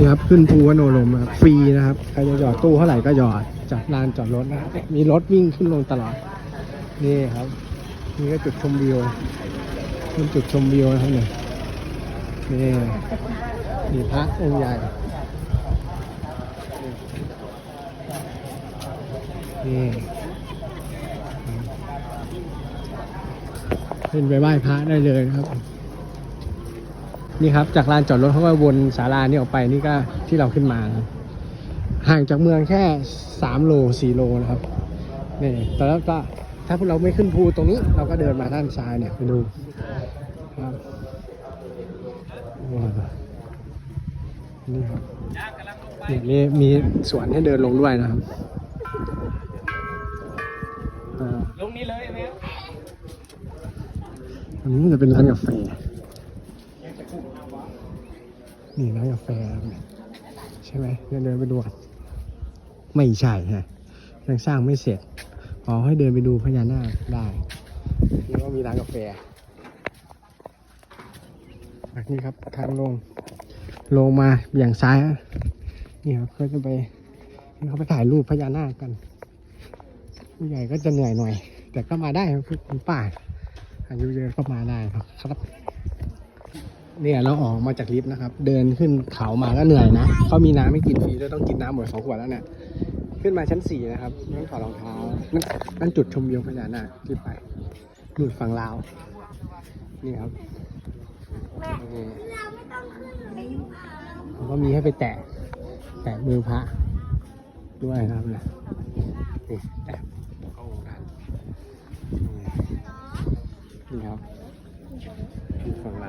นี่ครับขึ้นภูวโนลมครับฟรีนะครับใครจะหยอดตู้เท่าไหร่ก็หยอดจากลานจอดรถนะครับมีรถวิ่งขึ้นลงตลอดนี่ครับนี่ก็จุดชมวิวเป็นจุดชมวิวนะครับเนี่ยนี่มีพระองค์ใหญ่นี่ขึ้นไปไหว้พระได้เลยนะครับ นี่ครับจากลานจอดรถเขาก็วนศาลานี่ออกไปนี่ก็ที่เราขึ้นมานะครับห่างจากเมืองแค่สามโลสี่โลนะครับนี่แต่แล้วก็ถ้าพวกเราไม่ขึ้นภูตรงนี้ เราก็เดินมาด้านซ้ายเนี่ยไปดูครับว้าวนี่ครับเนี่ยมีมีสวนให้เดินลงด้วยนะครับอ่าลงนี้เลยไหมอันนี้มันจะเป็นร้านกาแฟ นี่ร้านกาแฟใช่ไหมเดินเดินไปดูไม่ใช่ฮะยังสร้างไม่เสร็จอ๋อให้เดินไปดูพญานาคได้นี่ก็มีร้านกาแฟนนี้ครับทางลงลงมาอย่างซ้ายนี่ครับก็จะไปเขาไปถ่ายรูปพญานาคกันผู้ใหญ่ก็จะเหนื่อยหน่อย แต่ก็มาได้ครับคือคุณป้าอายุเยอะก็มาได้ครับครับ เนี่ยเราออกมาจากลิฟต์นะครับ เดินขึ้นเขามาก็เหนื่อยนะเขามีน้ำให้กินฟรีด้วยต้องกินน้ำหมดสองขวดแล้วเนี่ยขึ้นมาชั้นสี่นะครับต้องถอดรองเท้านั่นจุดชมวิวขนาดน่ะขึ้นไปนู่นฝั่งลาวนี่ครับก็มีให้ไปแตะ แตะมือพระด้วยนะครับนแตะนี่ครับฝั่งลาว